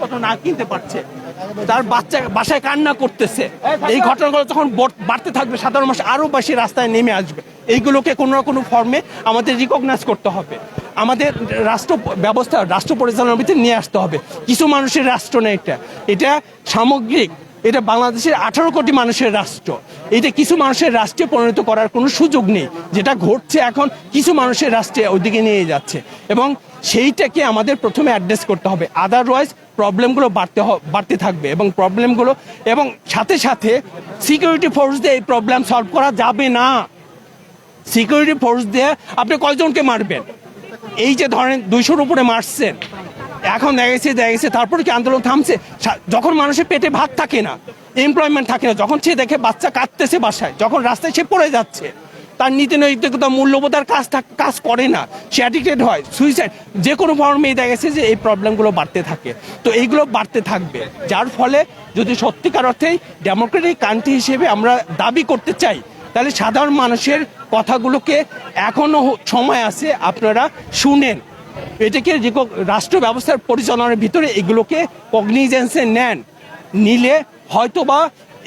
জিনিসপত্র না কিনতে পারছে। তার বাচ্চা বাসায় কান্না করতেছে। এই ঘটনাগুলো যখন বাড়তে থাকবে, সাধারণ মানুষ আরও বেশি রাস্তায় নেমে আসবে। এইগুলোকে কোনো না কোনো ফর্মে আমাদের রিকগনাইজ করতে হবে। আমাদের রাষ্ট্র ব্যবস্থা, রাষ্ট্র পরিচালনার ভিতরে নিয়ে আসতে হবে। কিছু মানুষের রাষ্ট্র নেই এটা। এটা সামগ্রিক এটা বাংলাদেশের আঠারো কোটি মানুষের রাষ্ট্র। এটা কিছু মানুষের রাষ্ট্রে পরিণত করার কোনো সুযোগ নেই, যেটা ঘটছে এখন কিছু মানুষের রাষ্ট্রে ওইদিকে নিয়ে যাচ্ছে। এবং সেইটাকে আমাদের প্রথমে অ্যাড্রেস করতে হবে। আদারওয়াইজ প্রবলেমগুলো বাড়তে বাড়তে থাকবে এবং প্রবলেমগুলো এবং সাথে সাথে সিকিউরিটি ফোর্স দিয়ে এই প্রবলেম সলভ করা যাবে না। সিকিউরিটি ফোর্স দিয়ে আপনি কয়জনকে মারবেন? এই যে ধরেন দুইশোর উপরে মারছেন। এখন দেখা গেছে দেখা গেছে, তারপরে কি আন্দোলন থামছে? যখন মানুষের পেটে ভাত থাকে না এমপ্লয়মেন্ট থাকে না, যখন সে দেখে বাচ্চা কাঁদতেছে বাসায়, যখন রাস্তায় সে পড়ে যাচ্ছে, তার নীতি নৈতিকতা, মূল্যবোধার কাজ কাজ করে না, সে অ্যাডিক্টেড হয় সুইসাইড যে কোনো ফর্মেই দেখা গেছে যে এই প্রবলেমগুলো বাড়তে থাকে। তো এইগুলো বাড়তে থাকবে। যার ফলে যদি সত্যিকার অর্থেই ডেমোক্রেটিক কান্ট্রি হিসেবে আমরা দাবি করতে চাই, তাহলে সাধারণ মানুষের কথাগুলোকে এখনও সময় আছে, আপনারা শুনেন। এটাকে রাষ্ট্র ব্যবস্থার পরিচালনার ভিতরে এগুলোকে কগনিজেন্সে নেন। নিলে হয়তোবা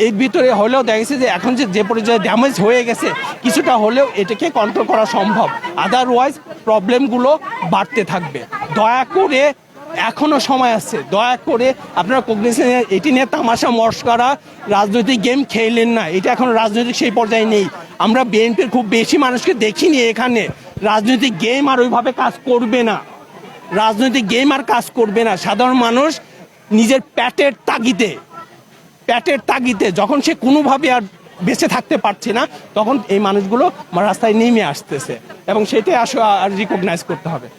এর ভিতরে হলেও দেখা গেছে যে এখন যে যে পর্যায়ে ড্যামেজ হয়ে গেছে, কিছুটা হলেও এটাকে কন্ট্রোল করা সম্ভব। আদারওয়াইজ প্রবলেমগুলো বাড়তে থাকবে। দয়া করে এখনও সময় আছে। দয়া করে আপনারা কগনিশন এটি নিয়ে তামাশা, মস্করা, রাজনৈতিক গেম খেলেন না। এটা এখন রাজনৈতিক সেই পর্যায়ে নেই। আমরা বিএনপির খুব বেশি মানুষকে দেখিনি এখানে। রাজনৈতিক গেম আর ওইভাবে কাজ করবে না। রাজনৈতিক গেম আর কাজ করবে না। সাধারণ মানুষ নিজের প্যাটের তাগিদে প্যাটের তাগিদে যখন সে কোনোভাবে আর বেঁচে থাকতে পারছে না, তখন এই মানুষগুলো রাস্তায় নেমে আসতেছে এবং সেটাই আসলে রিকগনাইজ করতে হবে।